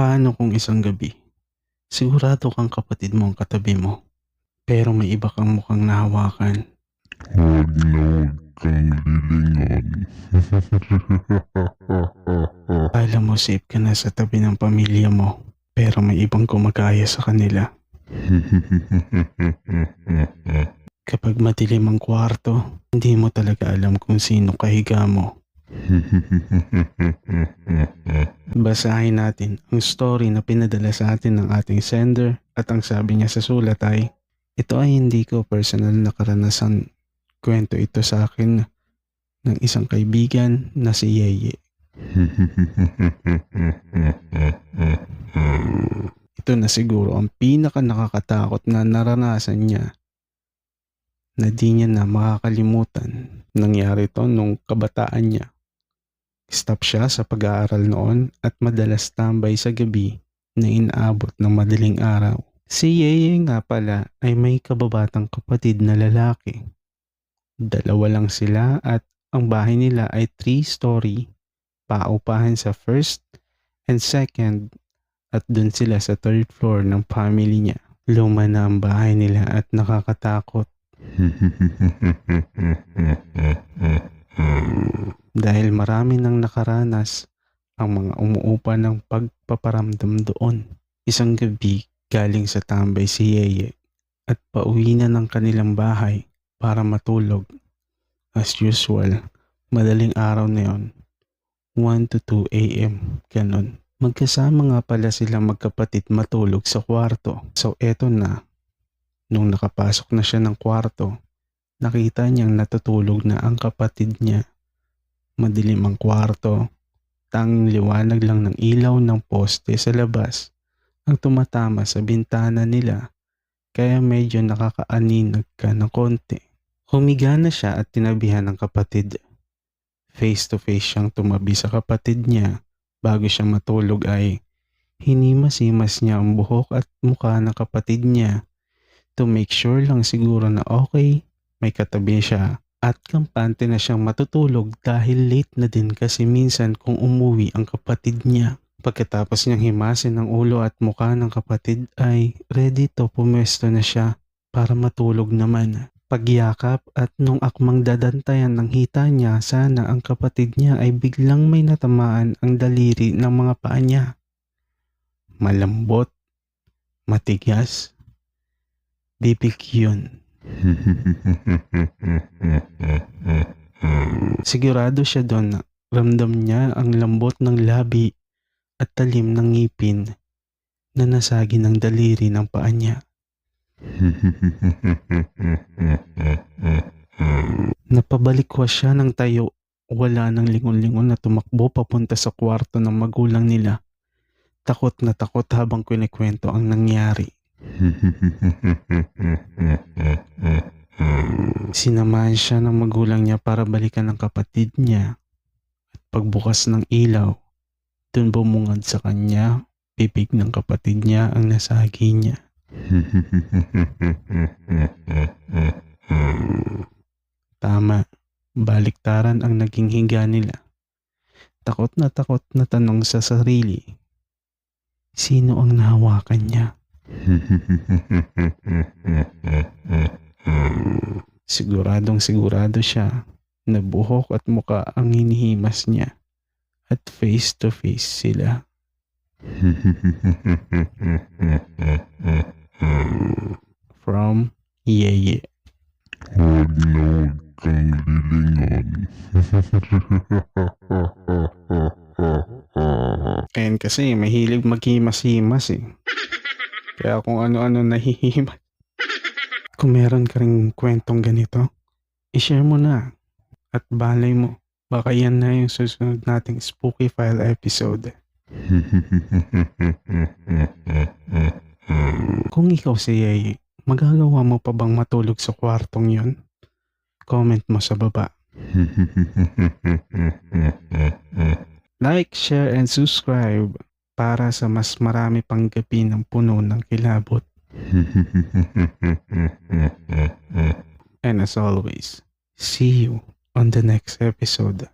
Paano kung isang gabi, sigurado kang kapatid mo ang katabi mo, pero may iba kang mukhang nahawakan. Huwag na huwag kang lilingon. Akala mo safe ka na sa tabi ng pamilya mo, pero may ibang gumagaya sa kanila. Kapag madilim ang kwarto, hindi mo talaga alam kung sino kahiga mo. Basahin natin ang story na pinadala sa atin ng ating sender at ang sabi niya sa sulat ay, Ito ay hindi ko personal na karanasan. Kwento ito sa akin ng isang kaibigan na si Yeye. Ito na siguro ang pinaka nakakatakot na naranasan niya na di niya na makakalimutan. Nangyari to nung kabataan niya. Stop siya sa pag-aaral noon at madalas tambay sa gabi na inaabot ng madaling araw. Si Yeye nga pala ay may kababatang kapatid na lalaki. Dalawa lang sila at ang bahay nila ay three-story, paupahan sa first and second at dun sila sa third floor ng family niya. Luma na ang bahay nila at nakakatakot dahil marami nang nakaranas ang mga umuupa ng pagpaparamdam doon. Isang gabi galing sa tambay si Yeye at pauwi na ng kanilang bahay para matulog. As usual, madaling araw na yon, 1 to 2 a.m. Ganon. Magkasama nga pala sila magkapatid matulog sa kwarto. So eto na, nung nakapasok na siya ng kwarto, nakita niyang natutulog na ang kapatid niya. Madilim ang kwarto, tanging liwanag lang ng ilaw ng poste sa labas. Ang tumatama sa bintana nila. Kaya medyo nakakaaninag ka ng konti. Humiga na siya at tinabihan ng kapatid. Face to face siyang tumabi sa kapatid niya. Bago siya matulog ay hinimas-himas niya ang buhok at mukha ng kapatid niya. To make sure lang siguro na okay, may katabi siya at kampante na siyang matutulog dahil late na din kasi minsan kung umuwi ang kapatid niya. Pagkatapos niyang himasin ang ulo at mukha ng kapatid ay ready to pumwesto na siya para matulog naman. Pagyakap at nung akmang dadantayan ng hita niya sana ang kapatid niya ay biglang may natamaan ang daliri ng mga paa niya. Malambot, matigas, bibig yun. Sigurado siya doon ramdam niya ang lambot ng labi at talim ng ngipin na nasagi ng daliri ng paa niya. Napabalikwas siya ng tayo. Wala nang lingon-lingon na tumakbo papunta sa kwarto ng magulang nila. Takot na takot habang kinikwento ang nangyari. Sinamahan siya ng magulang niya para balikan ang kapatid niya. At pagbukas ng ilaw, dun bumungad sa kanya, bibig ng kapatid niya ang nasagi niya. Tama, baliktaran ang naging higa nila. Takot na takot na tanong sa sarili, sino ang nahawakan niya? Siguradong sigurado siya na buhok at muka ang hinihimas niya at face to face sila. From Yeye. Huwag na huwag kang lilingon. Ayan kasi mahilig maghimas-himas eh. Kaya kung ano-ano nahihimas. Kung meron ka rin kwentong ganito, i-share mo na at balay mo. Baka yan na yung susunod nating spooky file episode. Kung ikaw si Yeye, magagawa mo pa bang matulog sa kwartong yon? Comment mo sa baba. Like, share, and subscribe para sa mas marami pang gabi ng puno ng kilabot. And as always, see you on the next episode.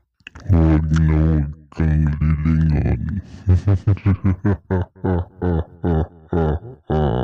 Huwag na huwag kang lilingon.